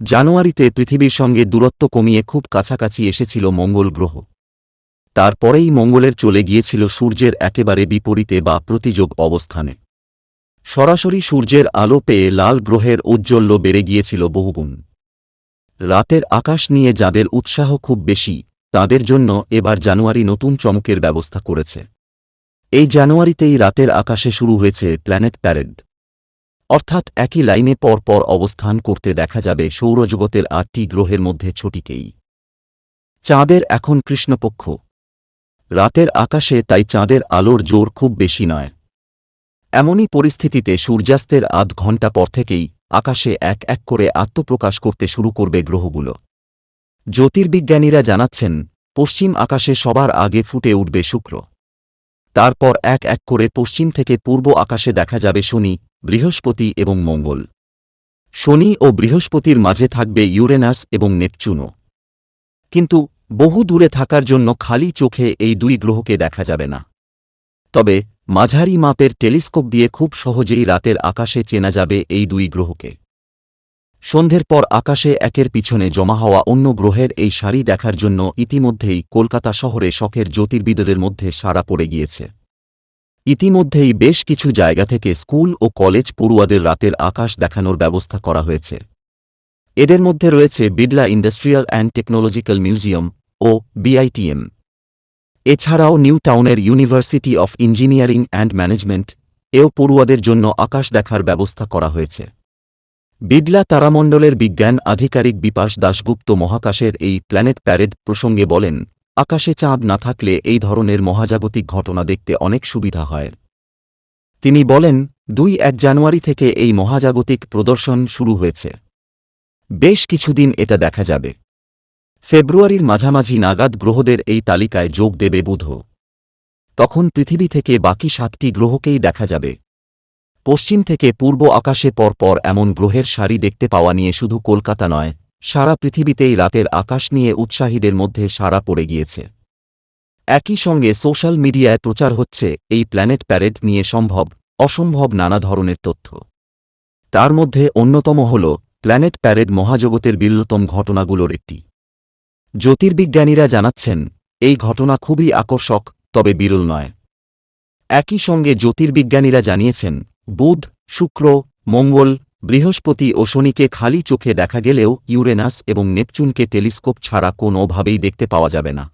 জানুয়ারিতে পৃথিবীর সঙ্গে দূরত্ব কমিয়ে খুব কাছাকাছি এসেছিল মঙ্গল গ্রহ। তারপরেই মঙ্গলের চলে গিয়েছিল সূর্যের একেবারে বিপরীতে বা প্রতিযোগ অবস্থানে। সরাসরি সূর্যের আলো পেয়ে লাল গ্রহের ঔজ্জ্বল্য বেড়ে গিয়েছিল বহুগুণ। রাতের আকাশ নিয়ে যাদের উৎসাহ খুব বেশি, তাদের জন্য এবার জানুয়ারি নতুন চমকের ব্যবস্থা করেছে। এই জানুয়ারিতেই রাতের আকাশে শুরু হয়েছে প্ল্যানেট প্যারেড। অর্থাৎ একই লাইনে পর পর অবস্থান করতে দেখা যাবে সৌরজগতের আটটি গ্রহের মধ্যে ছটিকেই। চাঁদের এখন কৃষ্ণপক্ষ। রাতের আকাশে তাই চাঁদের আলোর জোর খুব বেশি নয়। এমনই পরিস্থিতিতে সূর্যাস্তের আধ ঘণ্টা পর থেকেই আকাশে এক এক করে আত্মপ্রকাশ করতে শুরু করবে গ্রহগুলো। জ্যোতির্বিজ্ঞানীরা জানাচ্ছেন, পশ্চিম আকাশে সবার আগে ফুটে উঠবে শুক্র। তারপর এক এক করে পশ্চিম থেকে পূর্ব আকাশে দেখা যাবে শনি, বৃহস্পতি এবং মঙ্গল। শনি ও বৃহস্পতির মাঝে থাকবে ইউরেনাস এবং নেপচুনও। কিন্তু বহু দূরে থাকার জন্য খালি চোখে এই দুই গ্রহকে দেখা যাবে না। তবে মাঝারি মাপের টেলিস্কোপ দিয়ে খুব সহজেই রাতের আকাশে চেনা যাবে এই দুই গ্রহকে। সন্ধ্যের পর আকাশে একের পিছনে জমা হওয়া অন্য গ্রহের এই সারি দেখার জন্য ইতিমধ্যেই কলকাতা শহরে শখের জ্যোতির্বিদদের মধ্যে সাড়া পড়ে গিয়েছে। ইতিমধ্যেই বেশ কিছু জায়গা থেকে স্কুল ও কলেজ পড়ুয়াদের রাতের আকাশ দেখানোর ব্যবস্থা করা হয়েছে। এদের মধ্যে রয়েছে Birla industrial and technological museum O BITM. এছাড়াও নিউ টাউনের university of engineering and management, এও পড়ুয়াদের জন্য আকাশ দেখার ব্যবস্থা করা হয়েছে। বিড়লা তারামণ্ডলের বিজ্ঞান আধিকারিক বিপাশ দাশগুপ্ত মহাকাশের এই প্ল্যানেট প্যারেড প্রসঙ্গে বলেন, আকাশে চাঁদ না থাকলে এই ধরনের মহাজাগতিক ঘটনা দেখতে অনেক সুবিধা হয়। তিনি বলেন, দুই এক জানুয়ারি থেকে এই মহাজাগতিক প্রদর্শন শুরু হয়েছে। বেশ কিছুদিন এটা দেখা যাবে। ফেব্রুয়ারির মাঝামাঝি নাগাদ গ্রহদের এই তালিকায় যোগ দেবে বুধ। তখন পৃথিবী থেকে বাকি সাতটি গ্রহকেই দেখা যাবে। পশ্চিম থেকে পূর্ব আকাশে পরপর এমন গ্রহের সারি দেখতে পাওয়া নিয়ে শুধু কলকাতা নয়, সারা পৃথিবীতেই রাতের আকাশ নিয়ে উৎসাহীদের মধ্যে সারা পড়ে গিয়েছে। একই সঙ্গে সোশ্যাল মিডিয়ায় প্রচার হচ্ছে, এই প্ল্যানেট প্যারেড নিয়ে সম্ভব, অসম্ভব নানা ধরনের তথ্য। তার মধ্যে অন্যতম হল, প্ল্যানেট প্যারেড মহাজগতের বিরলতম ঘটনাগুলোর একটি। জ্যোতির্বিজ্ঞানীরা জানাচ্ছেন, এই ঘটনা খুবই আকর্ষক, তবে বিরল নয়। একই সঙ্গে জ্যোতির্বিজ্ঞানীরা জানিয়েছেন বুধ, শুক্র, মঙ্গল, বৃহস্পতি ও শনিকে খালি চোখে দেখা গেলেও ইউরেনাস এবং নেপচুনকে টেলিস্কোপ ছাড়া কোনোভাবেই দেখতে পাওয়া যাবে না।